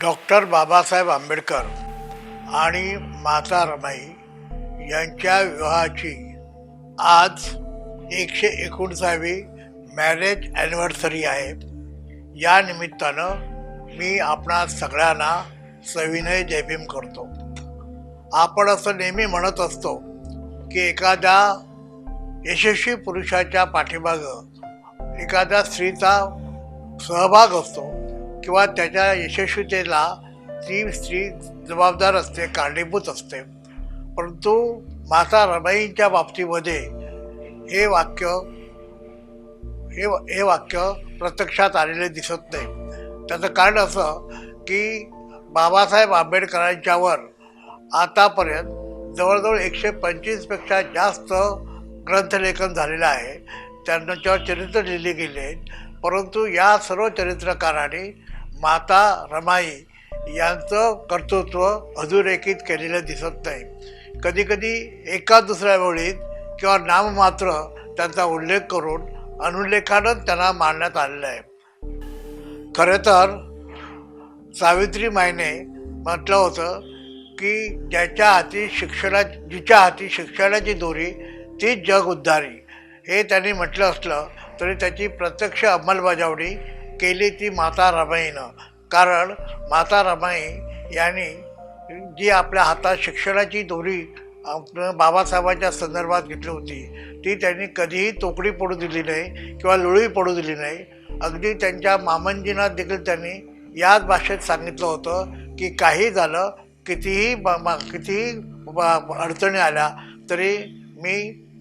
Doctor Babasaheb Ambedkar आणि माता रमाई यांच्या विवाहाची आज एकशे एकोणसावी मॅरेज ॲनिव्हर्सरी आहे. या निमित्तानं मी आपणा सगळ्यांना सविनय जयभीम करतो. आपण असं नेहमी म्हणत असतो की एखाद्या यशस्वी पुरुषाच्या पाठीमागं एखाद्या स्त्रीचा सहभाग असतो किंवा त्याच्या यशस्वीतेला ती स्त्री जबाबदार असते कारणीभूत असते. परंतु माता रमाईंच्या बाबतीमध्ये हे वाक्य हे हे वाक्य प्रत्यक्षात आलेले दिसत नाही. त्याचं कारण असं की बाबासाहेब आंबेडकरांच्यावर आतापर्यंत जवळजवळ एकशे पंचवीसपेक्षा जास्त ग्रंथलेखन झालेलं आहे. त्यांच्यावर चरित्र लिहिले गेले आहेत. परंतु या सर्व चरित्रकारांनी माता रमाई यांचं कर्तृत्व अधोरेखित केलेलं दिसत नाही. कधीकधी एका दुसऱ्या वेळीत किंवा नाममात्र त्यांचा उल्लेख करून अनुल्लेखानं त्यांना मांडण्यात आलेलं आहे. खरं तर सावित्री मायने म्हटलं होतं की ज्याच्या हाती शिक्षणा जिच्या हाती शिक्षणाची दोरी तीच जग उद्धारी. हे त्यांनी म्हटलं असलं तरी त्याची प्रत्यक्ष अंमलबजावणी केली ती माता रमाईनं. कारण माता रमाई यांनी जी आपल्या हातात शिक्षणाची दोरी बाबासाहेबांच्या संदर्भात घेतली होती ती त्यांनी कधीही तोकडी पडू दिली नाही किंवा लोळी पडू दिली नाही. अगदी त्यांच्या मामंजींना देखील त्यांनी याच भाषेत सांगितलं होतं की काही झालं कितीही ब- कितीही ब- अडचणी आल्या तरी मी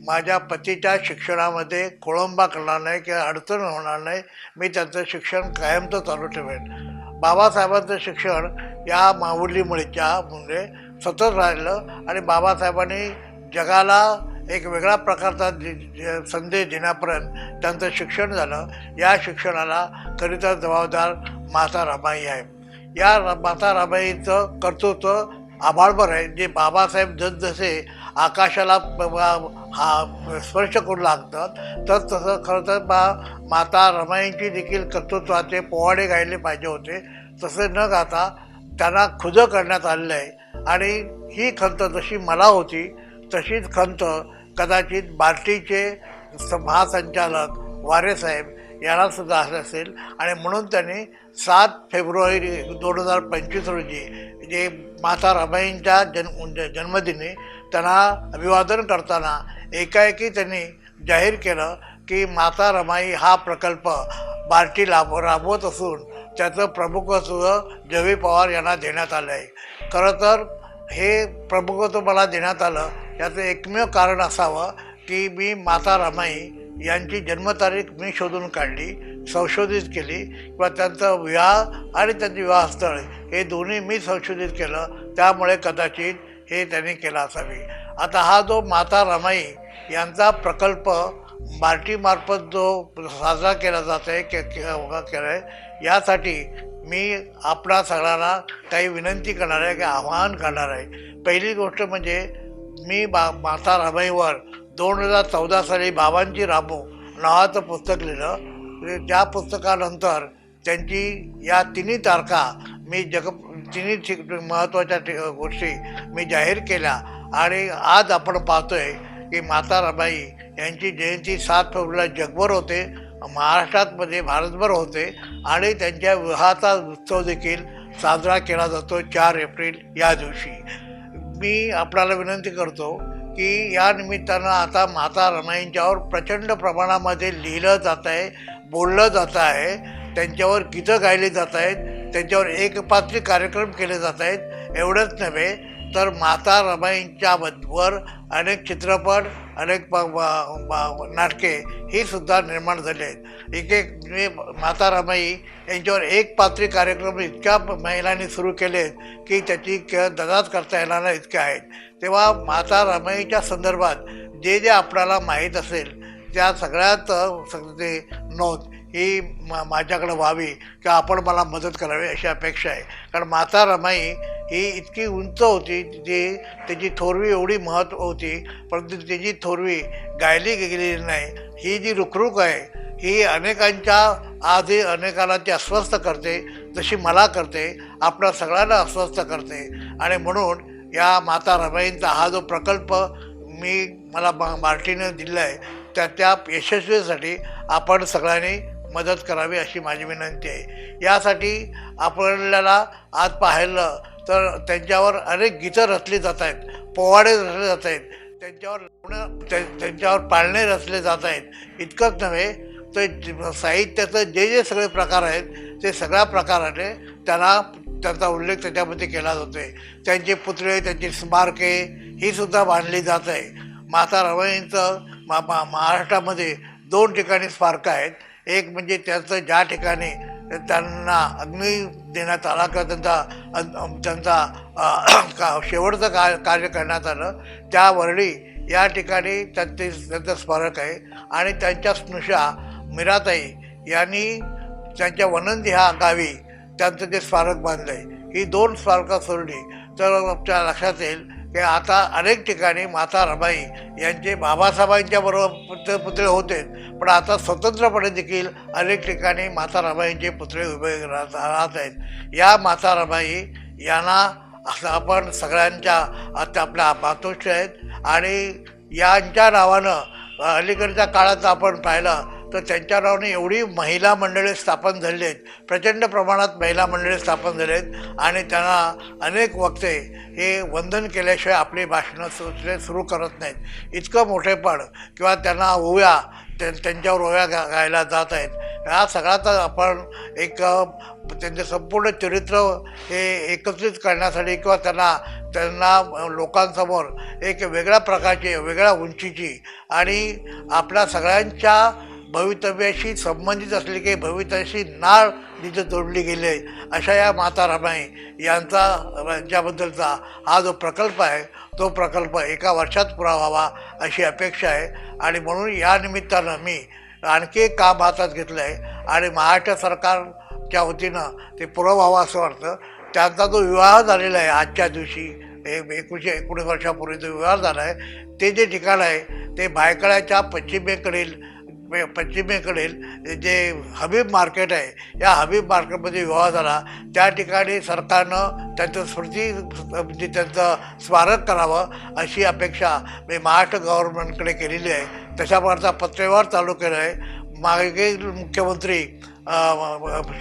माझ्या पतीच्या शिक्षणामध्ये खोळंबा करणार नाही किंवा अडचण होणार नाही. मी त्यांचं शिक्षण कायमचं चालू ठेवेन. बाबासाहेबांचं शिक्षण या माऊलीमुळेच्या मुळे सतत राहिलं आणि बाबासाहेबांनी जगाला एक वेगळा प्रकारचा संदेश देण्यापर्यंत त्यांचं शिक्षण झालं. या शिक्षणाला करिता जबाबदार माता रमाई आहे. या माता रमाईचं कर्तृत्व आभाळभर आहे. जे बाबासाहेब जसजसे आकाशाला हा स्पर्श करू लागतात. तर तसं खरं तर बा माता रमाईंची देखील कर्तृत्वाचे पोवाडे गायले पाहिजे होते. तसे न गाता त्यांना खुदं करण्यात आलेलं आहे. आणि ही खंत जशी मला होती तशीच खंत कदाचित बार्टीचे स- महासंचालक वारेसाहेब यांना सुद्धा असं असेल. आणि म्हणून त्यांनी सात फेब्रुवारी दोन हजार पंचवीस रोजी जे माता रमाईंच्या जन्म ज- जन्मदिनी त्यांना अभिवादन करताना एकाएकी त्यांनी जाहीर केलं की माता रमाई हा प्रकल्प बार्टी लाभ राबवत असून त्याचं प्रमुखत्व जवी पवार यांना देण्यात आलं आहे खरं तर हे प्रमुखत्व मला देण्यात आलं याचं एकमेव कारण असावं की मी माता रमाई यांची जन्मतारीख मी शोधून काढली संशोधित केली किंवा त्यांचं विवाह आणि त्यांचे विवाहस्थळ हे दोन्ही मी संशोधित केलं. त्यामुळे कदाचित हे त्यांनी केलं असावी. आता हा जो माता रमाई यांचा प्रकल्प बार्टीमार्फत जो साजरा केला जात आहे के केला आहे यासाठी मी आपणा सगळ्यांना काही विनंती करणार आहे काही आवाहन करणार आहे. पहिली गोष्ट म्हणजे मी बा माता रमाईवर दोन हजार चौदा साली बाबांची राबो नावाचं पुस्तक लिहिलं. त्या पुस्तकानंतर त्यांची या तिन्ही तारखा मी जग तिन्ही ठिक महत्त्वाच्या गोष्टी मी जाहीर केल्या. आणि आज आपण पाहतोय की माता रमाई यांची जयंती सात फेब्रुवारीला जगभर होते. महाराष्ट्रातमध्ये भारतभर होते. आणि त्यांच्या विवाहाचा उत्सव देखील साजरा केला जातो चार एप्रिल या दिवशी. मी आपल्याला विनंती करतो की या निमित्तानं आता माता रमाईंच्यावर प्रचंड प्रमाणामध्ये लिहिलं जात आहे बोललं जात आहे त्यांच्यावर गीतं गायली जात आहेत. त्यांच्यावर एकपात्री कार्यक्रम केले जात आहेत. एवढंच नव्हे तर माता रमाईंच्या वर- अनेक चित्रपट अनेक नाटके ही सुद्धा निर्माण झाली आहेत. एक एक माता रमाई यांच्यावर एक पात्री कार्यक्रम इतक्या महिलांनी सुरू केले आहेत की त्याची क दगात करता येणार नाही इतके आहेत. तेव्हा माता रमाईच्या संदर्भात जे जे आपल्याला माहीत असेल त्या सगळ्यात अ, ते नोंद ही मा माझ्याकडं व्हावी किंवा आपण मला मदत करावी अशी अपेक्षा आहे. कारण माता रमाई ही इतकी उंच होती जी त्याची थोरवी एवढी महत्त्व होती परंतु त्याची थोरवी गायली गेलेली नाही. ही जी रुखरुख आहे ही अनेकांच्या आधी अनेकांना ती अस्वस्थ करते जशी मला करते आपल्या सगळ्यांना अस्वस्थ करते. आणि म्हणून या माता रमाईंचा हा जो प्रकल्प मी मला मा मार्टीनं दिला आहे त्या त्या यशस्वीसाठी आपण सगळ्यांनी मदत करावी अशी माझी विनंती आहे. यासाठी आपल्याला आज पाहिलं तर त्यांच्यावर अनेक गीतं रचली जात आहेत पोवाडे रचले जात आहेत. त्यांच्यावर त्यांच्यावर पाळणे रचले जात आहेत. इतकंच नव्हे तर साहित्याचं जे जे सगळे प्रकार आहेत ते सगळ्या प्रकाराने त्यांना त्यांचा उल्लेख त्याच्यामध्ये केला जातो आहे त्यांचे पुतळे त्यांची स्मारके ही सुद्धा बांधली जात आहे. माता रमाईंचं मा महाराष्ट्रामध्ये दोन ठिकाणी स्मारकं आहेत. एक म्हणजे त्यांचं ज्या ठिकाणी त्यांना अग्नी देण्यात आला किंवा त्यांचा त्यांचा का शेवटचं का कार्य करण्यात आलं त्या वरळी या ठिकाणी त्यांचे त्यांचं स्मारक आहे. आणि त्यांच्या स्नुषा मिराताई यांनी त्यांच्या वनंदी ह्या गावी त्यांचं ते स्मारक बांधलं आहे ही दोन स्मारकं सोडली तर आपल्या लक्षात येईल की आता अनेक ठिकाणी माता रमाई यांचे बाबासाहेबांच्या बरोबर पुतळे पुतळे होते. पण आता स्वतंत्रपणे देखील अनेक ठिकाणी माता रमाईंचे पुतळे उभे राहत राहत आहेत. या माता रमाई यांना असं आपण सगळ्यांच्या आता आपल्या मातोश्री आहेत. आणि यांच्या नावानं अलीकडच्या काळात आपण पाहिलं तर त्यांच्या नावाने एवढी महिला मंडळे स्थापन झाली आहेत प्रचंड प्रमाणात महिला मंडळे स्थापन झाले आहेत आणि त्यांना अनेक वक्ते हे वंदन केल्याशिवाय आपली भाषणं सुचले सुरू करत नाहीत. इतकं मोठेपण किंवा त्यांना ओव्या त्यां त्यांच्यावर ओव्या गा गायला जात आहेत. ह्या सगळ्याचा आपण एक त्यांचे संपूर्ण चरित्र हे एकत्रित करण्यासाठी किंवा त्यांना त्यांना लोकांसमोर एक वेगळ्या प्रकारची वेगळ्या उंचीची आणि आपल्या सगळ्यांच्या भवितव्याशी संबंधित असलेली काही भवितव्याशी नाळ जिथं जोडली गेली. आहे अशा या माता रमाई यांचा यांच्याबद्दलचा हा जो प्रकल्प आहे तो प्रकल्प एका वर्षात पुरा व्हावा अशी अपेक्षा आहे. आणि म्हणून या निमित्तानं मी आणखी एक काम हातात घेतलं आहे आणि महाराष्ट्र सरकारच्या वतीनं ते पुरं व्हावं असं वाटतं. त्यांचा जो विवाह झालेला आहे आजच्या दिवशी हे एकोणीसशे एकोणीस वर्षापूर्वी जो विवाह झाला आहे ते जे ठिकाण आहे ते भायखळ्याच्या पश्चिमेकडील पश्चिमेकडील जे हबीब मार्केट आहे या हबीब मार्केटमध्ये विवाह झाला. त्या ठिकाणी सरकारनं त्यांचं स्मृती म्हणजे त्यांचं स्मारक करावं अशी अपेक्षा मी महाराष्ट्र गव्हर्नमेंटकडे केलेली आहे. तशा पत्रव्यवहार चालू केला आहे मागे मुख्यमंत्री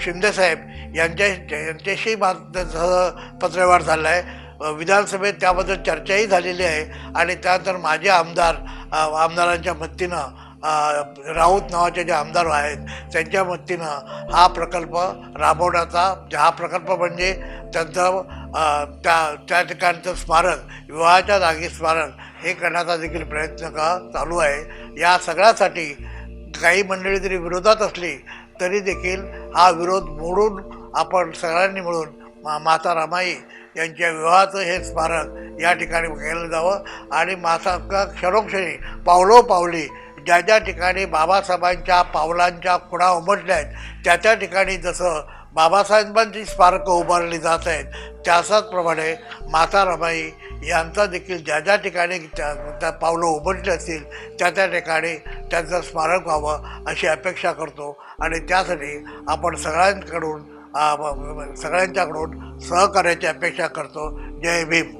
शिंदेसाहेब यांच्या यांच्याशी माझं पत्रव्यवहार झाला आहे विधानसभेत त्याबद्दल चर्चाही झालेली आहे. आणि त्यानंतर माझे आमदार आमदारांच्या मदतीनं राऊत नावाचे जे आमदार आहेत त्यांच्या मदतीनं हा प्रकल्प राबवण्याचा हा प्रकल्प म्हणजे त्यांचं त्या त्या ठिकाणचं स्मारक विवाहाच्या जागी स्मारक हे करण्याचा देखील प्रयत्न का चालू आहे. या सगळ्यासाठी काही मंडळी जरी विरोधात असली तरी देखील हा विरोध मोडून आपण सगळ्यांनी मिळून मा माता रामाई यांच्या विवाहाचं हे स्मारक या ठिकाणी केलं जावं. आणि माता का क्षणोक्षणी पावलोपावली ज्या ज्या ठिकाणी बाबासाहेबांच्या पावलांच्या खुणा उमटल्या आहेत त्या त्या ठिकाणी जसं बाबासाहेबांची स्मारकं उभारली जात आहेत त्याचप्रमाणे माता रमाई यांचा देखील ज्या ज्या ठिकाणी त्या त्या पावलं उमटली असतील त्या त्या ठिकाणी त्यांचं स्मारक व्हावं अशी अपेक्षा करतो. आणि त्यासाठी आपण सगळ्यांकडून सगळ्यांच्याकडून सहकार्याची अपेक्षा करतो. जय भीम.